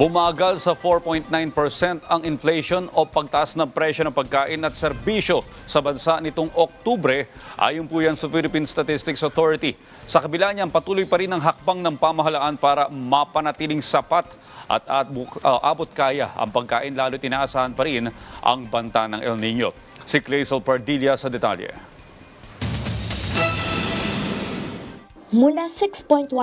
Bumagal sa 4.9% ang inflation o pagtaas ng presyo ng pagkain at serbisyo sa bansa nitong Oktubre ayon po yan sa Philippine Statistics Authority. Sa kabila niyan, patuloy pa rin ang hakbang ng pamahalaan para mapanatiling sapat at, uh, abot kaya ang pagkain lalo tinaasahan pa rin ang banta ng El Nino. Si Clazel Pardilla sa detalye. Mula 6.1%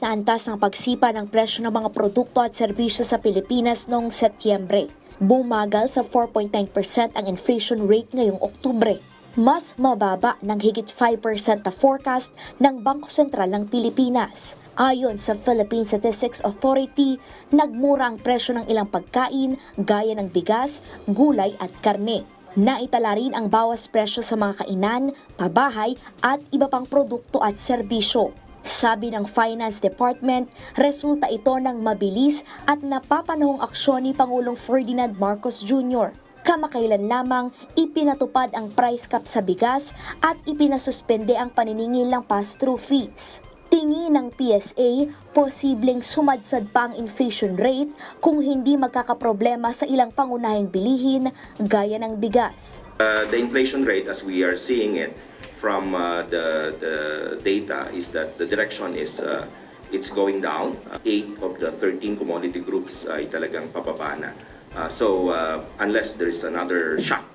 na antas ng pagsipa ng presyo ng mga produkto at serbisyo sa Pilipinas noong Setyembre. Bumagal sa 4.9% ang inflation rate ngayong Oktubre. Mas mababa ng higit 5% na forecast ng Bangko Sentral ng Pilipinas. Ayon sa Philippine Statistics Authority, nagmura ang presyo ng ilang pagkain gaya ng bigas, gulay at karne. Naitala rin ang bawas presyo sa mga kainan, pabahay at iba pang produkto at serbisyo. Sabi ng Finance Department, resulta ito ng mabilis at napapanahong aksyon ni Pangulong Ferdinand Marcos Jr. Kamakailan lamang ipinatupad ang price cap sa bigas at ipinasuspende ang paniningil ng pass-through fees. Tingin ng PSA, posibleng sumadsad pa ang inflation rate kung hindi magkakaproblema sa ilang pangunahing bilihin gaya ng bigas. Uh, the inflation rate as we are seeing it from uh, the, the data is that the direction is uh, it's going down. Uh, eight of the 13 commodity groups ay talagang pababa na. Uh, so uh, unless there is another shock,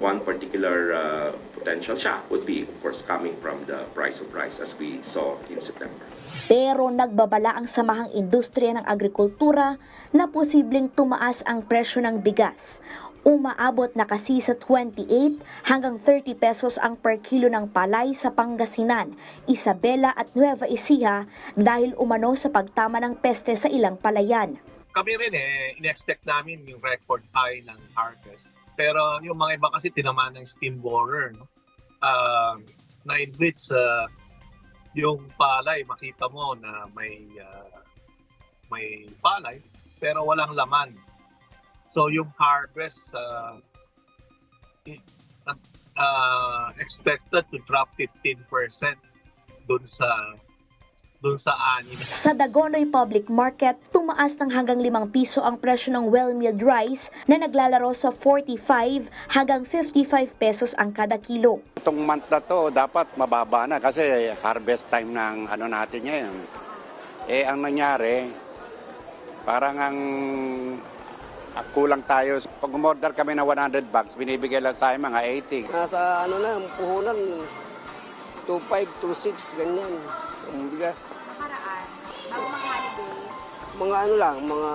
one particular uh, potential shock would be of course coming from the price of rice as we saw in September. Pero nagbabala ang samahang industriya ng agrikultura na posibleng tumaas ang presyo ng bigas. Umaabot na kasi sa 28 hanggang 30 pesos ang per kilo ng palay sa Pangasinan, Isabela at Nueva Ecija dahil umano sa pagtama ng peste sa ilang palayan. kami rin eh, in-expect namin yung record high ng harvest. Pero yung mga iba kasi tinamaan ng steam borer, no? Uh, na in which uh, yung palay, makita mo na may uh, may palay, pero walang laman. So yung harvest uh, uh, expected to drop 15% dun sa dun sa ani Sa Dagonoy Public Market, tumaas ng hanggang 5 piso ang presyo ng well-milled rice na naglalaro sa 45 hanggang 55 pesos ang kada kilo. Itong month na to, dapat mababa na kasi harvest time ng ano natin ngayon. Eh, ang nangyari, parang ang kulang tayo. Pag umorder kami ng 100 bags, binibigay lang sa akin mga 80. Nasa ano na, puhunan, 2.5, 2.6, ganyan. Ang bigas. nakaraan, bago mag-holiday, Mga ano lang, mga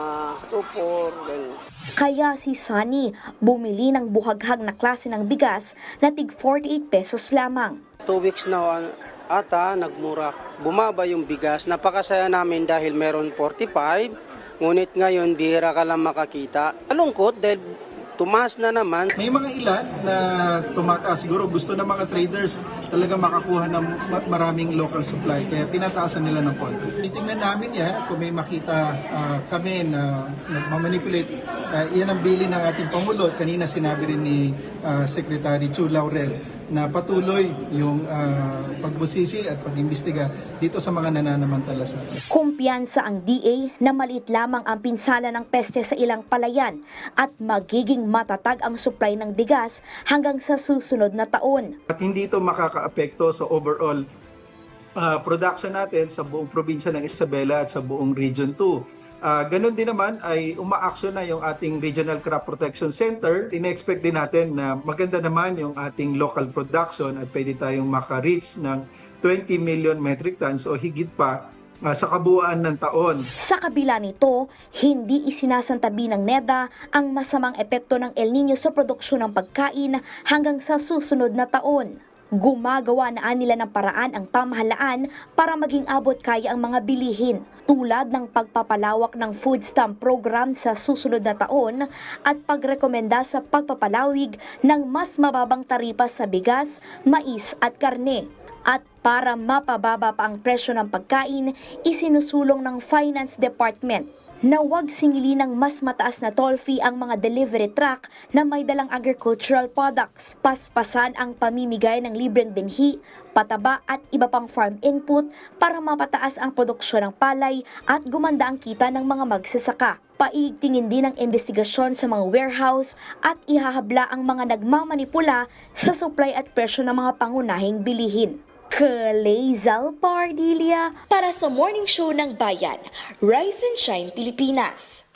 2.4, ganyan. Kaya si Sunny bumili ng buhaghag na klase ng bigas na tig 48 pesos lamang. Two weeks na uh, ata nagmura. Bumaba yung bigas. Napakasaya namin dahil meron 45. Ngunit ngayon, bihira ka lang makakita. Malungkot dahil tumaas na naman. May mga ilan na tumataas. Siguro gusto ng mga traders talaga makakuha ng ma- maraming local supply. Kaya tinataasan nila ng konti. Titingnan namin yan kung may makita ah, kami na nagmamanipulate. Uh, yan ang bili ng ating Pangulo. Kanina sinabi rin ni ah, Secretary Chu Laurel na patuloy yung ah, pagbusisi at pag-imbestiga dito sa mga nananamantala sa atin. Kumpiyansa ang DA na maliit lamang ang pinsala ng peste sa ilang palayan at magiging matatag ang supply ng bigas hanggang sa susunod na taon. At hindi ito makakaapekto sa overall ah, production natin sa buong probinsya ng Isabela at sa buong Region 2. Ah, ganun din naman ay umaaksyon na yung ating Regional Crop Protection Center. Ina-expect din natin na maganda naman yung ating local production at pwede tayong maka-reach ng 20 million metric tons o higit pa ah, sa kabuuan ng taon. Sa kabila nito, hindi isinasantabi ng NEDA ang masamang epekto ng El Nino sa produksyon ng pagkain hanggang sa susunod na taon. Gumagawa na nila ng paraan ang pamahalaan para maging abot kaya ang mga bilihin tulad ng pagpapalawak ng food stamp program sa susunod na taon at pagrekomenda sa pagpapalawig ng mas mababang taripa sa bigas, mais at karne. At para mapababa pa ang presyo ng pagkain, isinusulong ng Finance Department na huwag singili ng mas mataas na toll fee ang mga delivery truck na may dalang agricultural products. Paspasan ang pamimigay ng libreng binhi, pataba at iba pang farm input para mapataas ang produksyon ng palay at gumanda ang kita ng mga magsasaka. Paigtingin din ang investigasyon sa mga warehouse at ihahabla ang mga nagmamanipula sa supply at presyo ng mga pangunahing bilihin. Kalezal Pardilia para sa Morning Show ng Bayan, Rise and Shine Pilipinas.